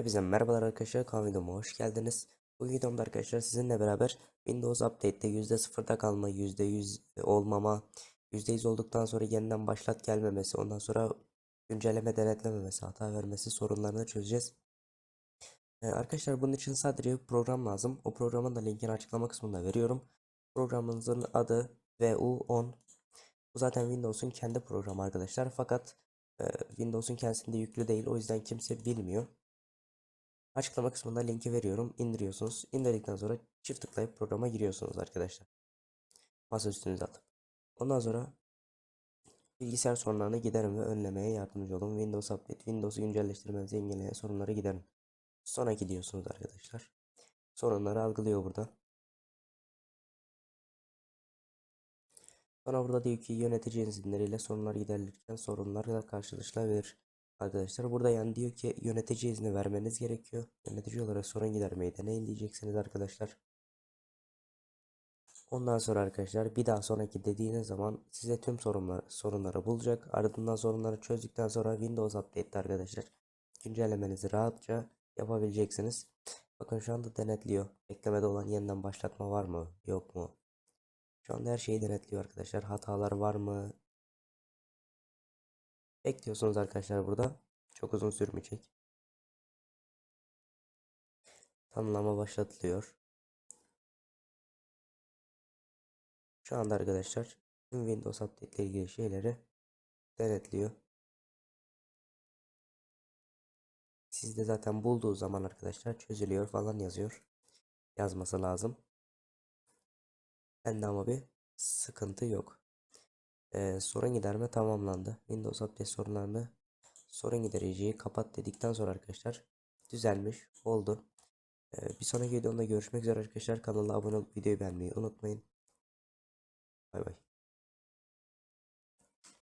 Hepinize merhabalar arkadaşlar kanalıma hoş geldiniz. Bu videomda arkadaşlar sizinle beraber Windows Update'te %0'da kalma, %100 olmama, %100 olduktan sonra yeniden başlat gelmemesi, ondan sonra güncelleme denetlememesi, hata vermesi sorunlarını çözeceğiz. Ee, arkadaşlar bunun için sadece bir program lazım. O programın da linkini açıklama kısmında veriyorum. Programımızın adı VU10. Bu zaten Windows'un kendi programı arkadaşlar. Fakat e, Windows'un kendisinde yüklü değil. O yüzden kimse bilmiyor. Açıklama kısmında linki veriyorum. indiriyorsunuz. İndirdikten sonra çift tıklayıp programa giriyorsunuz arkadaşlar. Masa üstünüze atıp. Ondan sonra bilgisayar sorunlarını giderin ve önlemeye yardımcı olun. Windows Update, Windows'u güncelleştirmenizi engelleyen sorunları giderin. Sonraki diyorsunuz arkadaşlar. Sorunları algılıyor burada. Sonra burada diyor ki yönetici izinleriyle sorunlar giderilirken sorunlarla karşılaşılabilir. Arkadaşlar burada yani diyor ki yönetici izni vermeniz gerekiyor. Yönetici olarak sorun gidermeyi deneyin diyeceksiniz arkadaşlar. Ondan sonra arkadaşlar bir daha sonraki dediğiniz zaman size tüm sorunlar, sorunları bulacak. Ardından sorunları çözdükten sonra Windows Update'te arkadaşlar güncellemenizi rahatça yapabileceksiniz. Bakın şu anda denetliyor. Beklemede olan yeniden başlatma var mı? Yok mu? Şu anda her şeyi denetliyor arkadaşlar. Hatalar var mı? Bekliyorsunuz arkadaşlar burada. Çok uzun sürmeyecek. Tanımlama başlatılıyor. Şu anda arkadaşlar Windows Update ile ilgili şeyleri denetliyor. Sizde zaten bulduğu zaman arkadaşlar çözülüyor falan yazıyor. Yazması lazım. Bende ama bir sıkıntı yok. Ee, sorun giderme tamamlandı. Windows Update sorunlarını sorun gidericiyi kapat dedikten sonra arkadaşlar düzelmiş oldu. Ee, bir sonraki videomda görüşmek üzere arkadaşlar. Kanala abone olup videoyu beğenmeyi unutmayın. Bay bay.